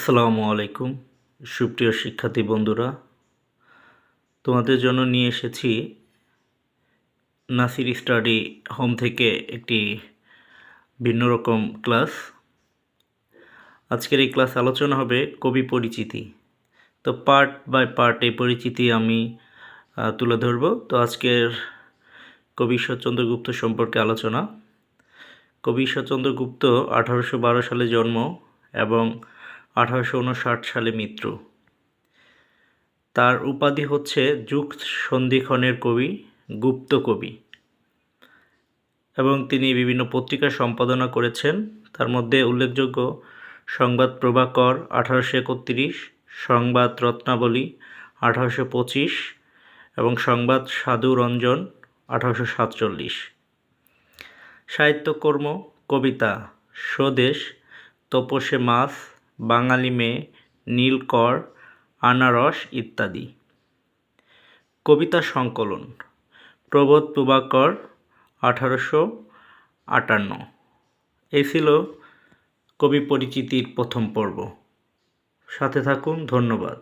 আসসালামু আলাইকুম, সুপ্রিয় শিক্ষার্থী বন্ধুরা। তোমাদের জন্য নিয়ে এসেছি নাসির স্টাডি হোম থেকে একটি ভিন্ন রকম ক্লাস। আজকের এই ক্লাস আলোচনা হবে কবি পরিচিতি। তো পার্ট বাই পার্ট এই পরিচিতি আমি তুলে ধরব। তো আজকের কবি ঈশ্বরচন্দ্র গুপ্ত সম্পর্কে আলোচনা। কবি ঈশ্বরচন্দ্র গুপ্ত আঠারোশো বারো সালে জন্ম এবং আঠারোশো উনষাট সালে মিত্র। তার উপাধি হচ্ছে যুগ সন্ধিক্ষণের কবি গুপ্ত কবি এবং তিনি বিভিন্ন পত্রিকা সম্পাদনা করেছেন। তার মধ্যে উল্লেখযোগ্য সংবাদ প্রভাকর আঠারোশো একত্রিশ, সংবাদ রত্নাবলী আঠারোশো পঁচিশ এবং সংবাদ সাধু রঞ্জন আঠারোশো সাতচল্লিশ। সাহিত্যকর্ম, কবিতা, স্বদেশ তপসে মাছ বাঙালি মেয়ে নীলকর আনারস ইত্যাদি। কবিতা সংকলন, প্রবোধ প্রভাকর, আঠারোশো আটান্ন। এ ছিল কবি পরিচিতির প্রথম পর্ব। সাথে থাকুন, ধন্যবাদ।